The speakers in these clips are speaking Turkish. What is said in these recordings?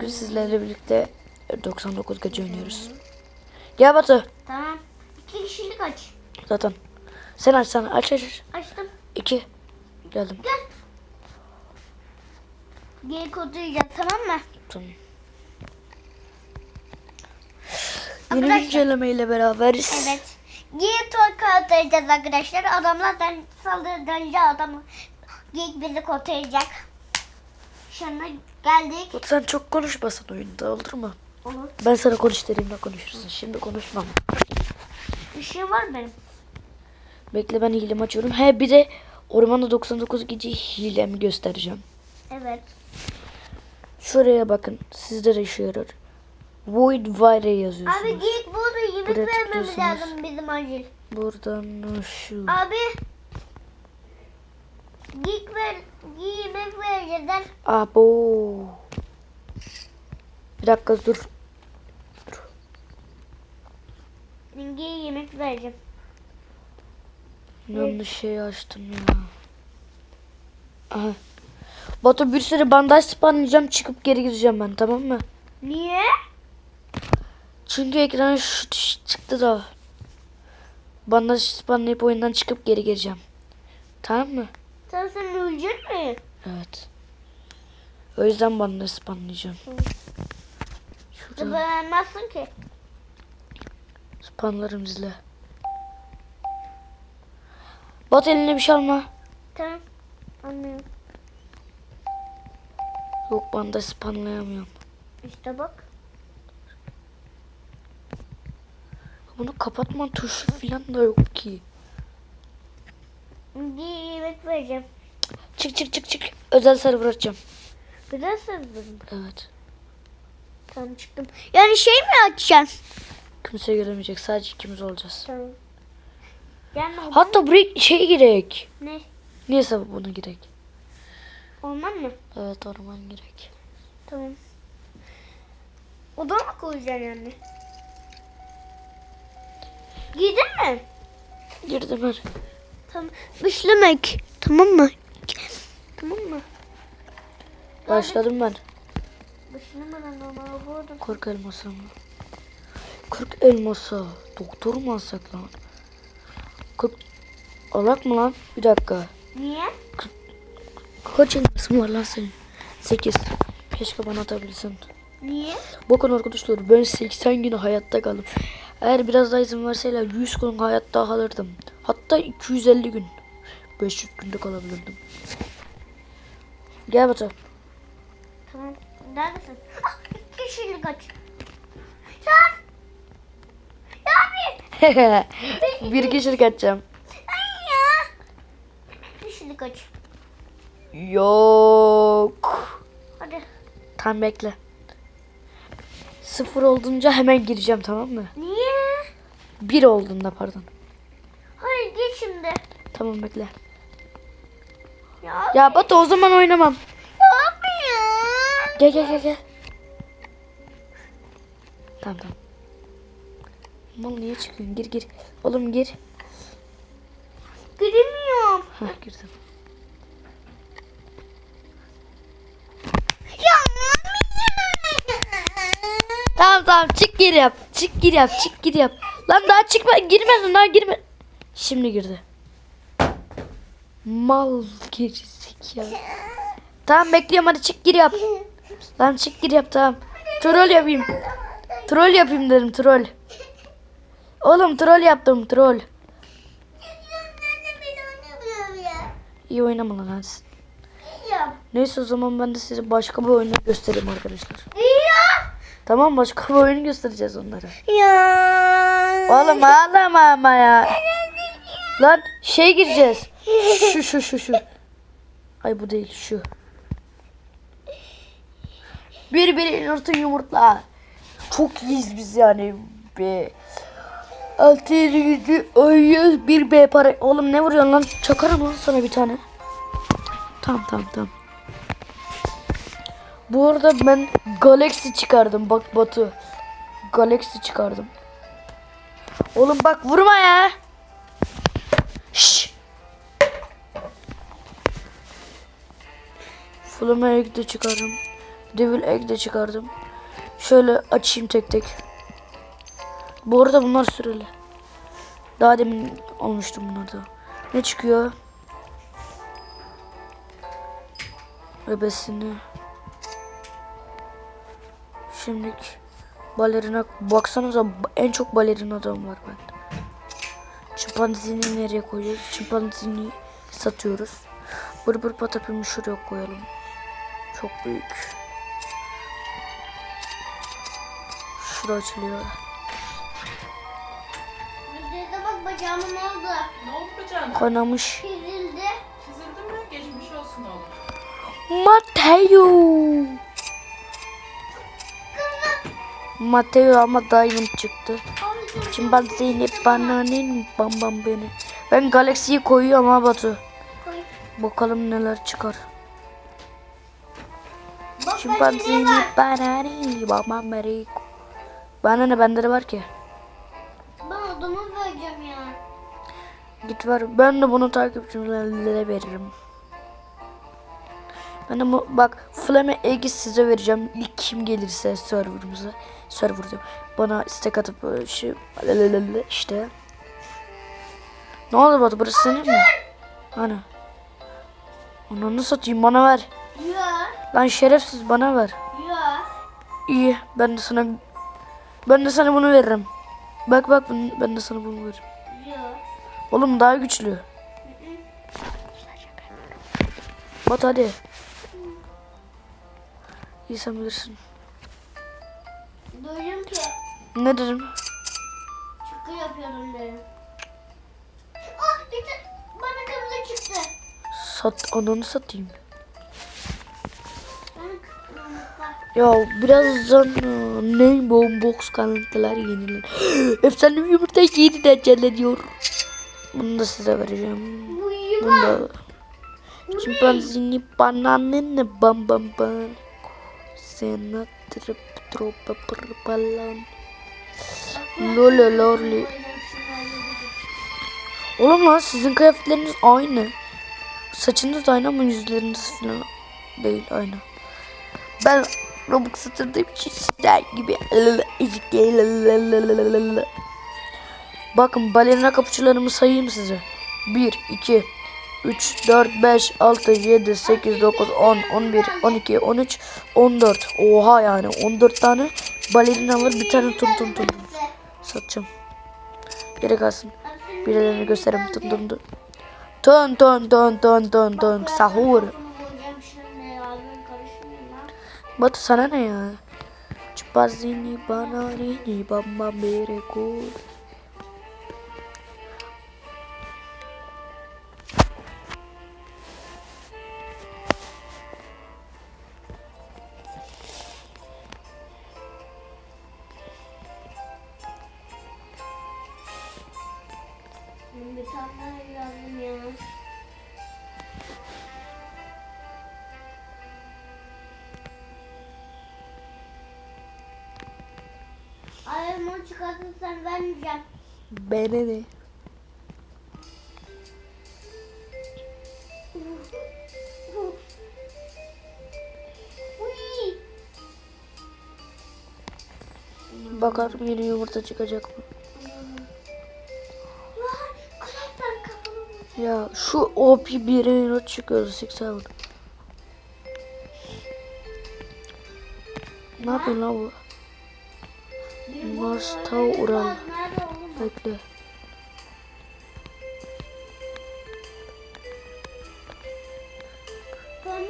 Bugün sizlerle birlikte 99 gece oynuyoruz. Gel Batu. Tamam. İki kişilik aç. Zaten. Sen aç sen aç aç. aç. Açtım. İki. Geldim. Gel. Geri kodu yiyeceğiz tamam mı? Tamam. Yeni Arkadaşlar- güncellemeyle beraberiz. Evet. Geri kurtaracağız arkadaşlar. Adamlardan saldırınca adam geyik bizi kurtaracak. Şimdi geldik. Batu sen çok konuşmasın oyunda olur mu? Olur. Ben sana konuş dediğimde konuşursun. Şimdi konuşmam. Işığım var mı benim? Bekle ben hilemi açıyorum. He bir de Ormanda 99 gece hilemi göstereceğim. Evet. Şuraya bakın. Sizde de işe yarar. Void Wire yazıyorsunuz. Abi geyik burada yemek Buraya vermemiz lazım bizim acil. Buradan şu. Abi. Geyik ver, yemek vereceğiz. lan. Abo. Bir dakika dur. Geyik yemek vereceğim. Yanlış şey açtım ya. Aha. Batu bir sürü bandaj spawnlayacağım çıkıp geri gireceğim ben tamam mı? Niye? Çünkü ekran çıktı da. Bandaj spawnlayıp oyundan çıkıp geri gireceğim. Tamam mı? Sen sen ölecek mi? Evet. O yüzden bandaj spawnlayacağım. Şurada Beğenmezsin ki. spawnlarım izle. Batu eline bir şey alma. Tamam. Anlıyorum. Yok bandaj spawnlayamıyorum. İşte bak. Bunu kapatma tuşu falan da yok ki. Bir yemek vereceğim. Çık çık çık çık. Özel server açacağım. Biraz sözlerim. Evet. Tamam çıktım. Yani şey mi açacaksın? Kimse göremeyecek. Sadece ikimiz olacağız. Tamam. Oradan. Hatta buraya şey girek. Ne? Niyeyse buna girek. Olmaz mı? Evet orman girek. Tamam. Oda mı koyacaksın yani? Giydin mi? Girdim ben. Tamam. Üçlemek. Tamam mı? Tamam mı? Başladım ben. Başlamadan ama burada. Kork elması mı? Kırk elması. Doktor mu alsak lan? Kırk... Alak mı lan? Bir dakika. Niye? Kaç elmasın var lan senin? Sekiz. Keşke bana atabilsen. Niye? Bakın arkadaşlar ben 80 gün hayatta kaldım. Eğer biraz daha izin verseler 100 gün hayatta kalırdım. Hatta 250 gün. 500 günde kalabilirdim. Gel Batu. Tamam. Neredesin? Ah, kişilik aç. Sen. Ya abi. bir kişilik atacağım. Ay ya. Kişilik aç. Yok. Hadi. Tam bekle. Sıfır olduğunca hemen gireceğim tamam mı? Niye? Bir olduğunda pardon. Tamam bekle. Ya. Ya Batu o zaman oynamam. Gel gel gel gel. Tamam tamam. Mal niye çıkıyorsun? Gir gir. Oğlum gir. Giremiyorum. Hah girdim. Ya. Tamam tamam çık gir yap. Çık gir yap. Çık gir yap. Lan daha çıkma. Girmedin daha girme. Şimdi girdi. Mal gerizekalı. Tamam bekliyorum hadi çık gir yap. Lan çık gir yap tamam. Troll yapayım. Troll yapayım dedim troll. Oğlum troll yaptım troll. İyi oynama lan. Ya. Neyse o zaman ben de size başka bir oyunu göstereyim arkadaşlar. Ya. Tamam başka bir oyun göstereceğiz onlara. Ya. Oğlum ağlama ama ya. Lan şey gireceğiz. Şu şu şu şu. Ay bu değil şu. Bir bir yumurta yumurtla. Çok iyiyiz biz yani. Be. Altı yedi yüzü oynuyoruz. Bir B para. Oğlum ne vuruyorsun lan? Çakarım lan sana bir tane. Tamam tamam tamam. Bu arada ben Galaxy çıkardım. Bak Batu. Galaxy çıkardım. Oğlum bak vurma ya. Flame'yi de çıkarım. Devil Egg de çıkardım. Şöyle açayım tek tek. Bu arada bunlar süreli. Daha demin almıştım bunları da. Ne çıkıyor? Bebesini. Şimdilik balerina baksanıza en çok balerin adam var bende. Çimpanzini nereye koyuyoruz? Çimpanzini satıyoruz. Bır bır patapimi şuraya koyalım. Çok büyük. Şura açılıyor. Videoda bak bacağımın oldu. Ne oldu bacağına? Kanamış. Çizildi. Çizildi mi? Geçmiş olsun oğlum. Mateo. Mateo ama diamond çıktı. Çimpanzini bananin bam bam beni. Ben galaksiyi koyuyorum ha Batu. Koy. Bakalım neler çıkar. Var? banani bam beri. Bana ne bende de var ki. Ben odamı vereceğim ya. Git ver. Ben de bunu takipçilerine veririm. Ben de bu, bak Flame Egg'i size vereceğim. İlk kim gelirse serverımıza. Server diyorum. Bana istek atıp böyle şey işte. Ne oldu Batu burası senin mi? Hani? Ananı satayım bana ver. Ya. Lan şerefsiz bana ver. Ya. İyi ben de sana ben de sana bunu veririm. Bak bak ben, de sana bunu veririm. Ya. Oğlum daha güçlü. Bat hadi. İyi sen bilirsin. Duydum ki. Ne dedim? Çıkı yapıyorum dedim. Ah bir bana kırmızı çıktı. Sat ananı satayım. Ya birazdan ne bombox kalıntılar yenilen. Efsane yumurta yeniden canlanıyor. Bunu da size vereceğim. Bu Bunu da Çimpanzini bananın bam bam bam. Sena trip tropa pırpalan. Lolo lorli. Oğlum lan sizin kıyafetleriniz aynı. Saçınız aynı ama yüzleriniz falan değil aynı. Ben Robux satırdığım için sizler gibi. Bakın balerina kapıcılarımı sayayım size. 1, 2, 3, 4, 5, 6, 7, 8, 9, 10, 11, 12, 13, 14. Oha yani 14 tane balerina var. Bir tane tun tun tun. Satacağım. Geri kalsın. Birilerini göstereyim. Tun tun tun. Tun tun tun tun tun tun. Sahur. Batu sana ne ya? Çipazini bananini bamba mere kul. Ayağımı çıkartırsan vermeyeceğim. Bana ne? Bakalım yeni yumurta çıkacak mı? Ya şu OP bir not çıkıyor 87. Ne yapıyorsun lan bu? Mars. Nerede oğlum? Bekle. Sen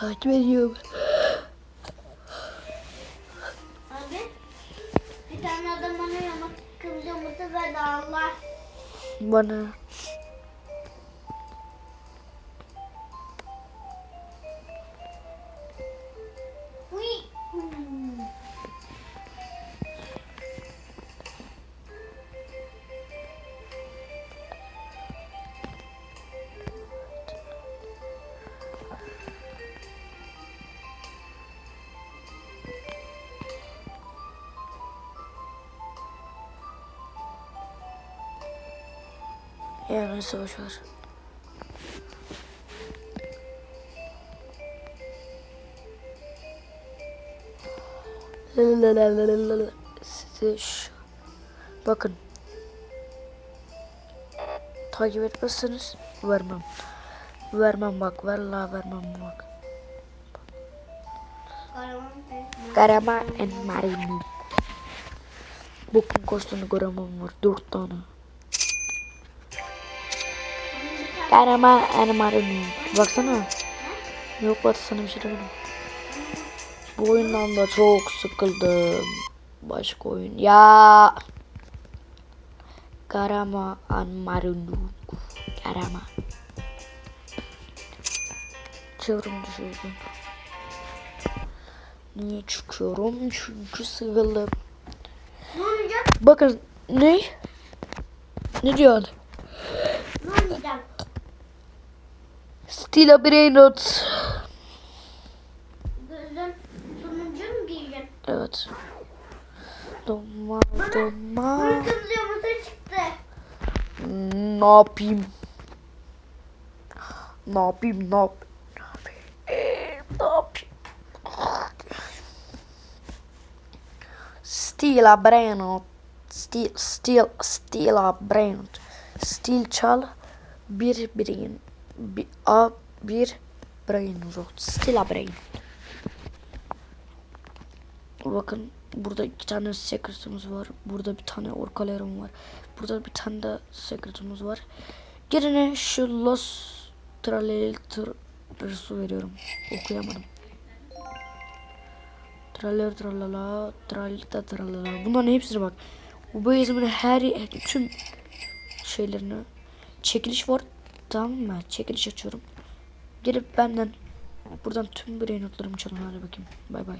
Takip ediyorum. Abi bir tane adam bana yamak yumurta verdi Allah. Bana. Neyse boşver. Lalalala. Size şu. Bakın. Takip etmezseniz vermem. Vermem bak. Vallahi vermem bak. Karama en marini. Bokun koştuğunu göremem var. Dört tane. Karama en marini. Baksana. Yok bak sana bir şey demedim. Bu oyundan da çok sıkıldım. Başka oyun. Ya. Karama en marini. Karama. Çevrim düşürdüm. Niye çıkıyorum? Çünkü sıkıldım. Bakın ne? Ne diyorsun? Ne? Stila Brainot. Gözüm sonuncu mu giyeceğim? Evet. Doma Bana doma. kırmızı yumurta çıktı. Ne yapayım? Ne yapayım? Ne yap? Ne yapayım? Ne yapayım? Stila Brainot. Stil, stil, Stila Brainot. Stil çal. Bir brain. A bir Brainrot. Stila Brainot. Bakın burada iki tane secretimiz var. Burada bir tane orkalerim var. Burada bir tane de secretimiz var. Yerine şu Los Tralelitresu veriyorum. Okuyamadım. Traler tralala, tralita tralala. Bunların hepsine bak. Bu bayezmin her tüm şeylerini çekiliş var. Tamam mı? Çekiliş açıyorum. Gelip benden buradan tüm brain notlarımı çalın hadi bakayım. Bay bay.